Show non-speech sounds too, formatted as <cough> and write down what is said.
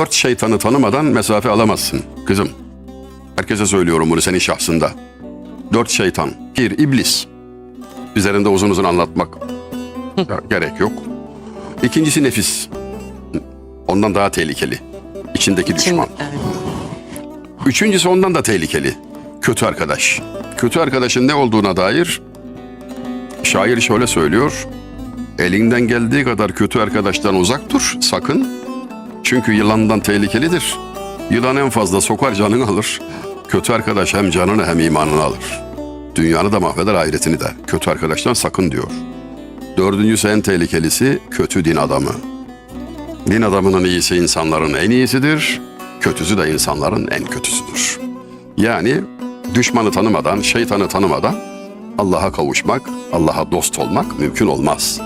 Dört şeytanı tanımadan mesafe alamazsın kızım. Herkese söylüyorum bunu senin şahsında. Dört şeytan. Bir, iblis. Üzerinde uzun uzun anlatmak <laughs> gerek yok. İkincisi nefis. Ondan daha tehlikeli. İçindeki Şimdi, düşman. evet. Üçüncüsü ondan da tehlikeli. Kötü arkadaş. Kötü arkadaşın ne olduğuna dair şair şöyle söylüyor. Elinden geldiği kadar kötü arkadaştan uzak dur sakın. Çünkü yılandan tehlikelidir. Yılan en fazla sokar canını alır. Kötü arkadaş hem canını hem imanını alır. Dünyanı da mahveder ahiretini de. Kötü arkadaştan sakın diyor. Dördüncüsü en tehlikelisi kötü din adamı. Din adamının iyisi insanların en iyisidir, kötüsü de insanların en kötüsüdür. Yani düşmanı tanımadan, şeytanı tanımadan Allah'a kavuşmak, Allah'a dost olmak mümkün olmaz.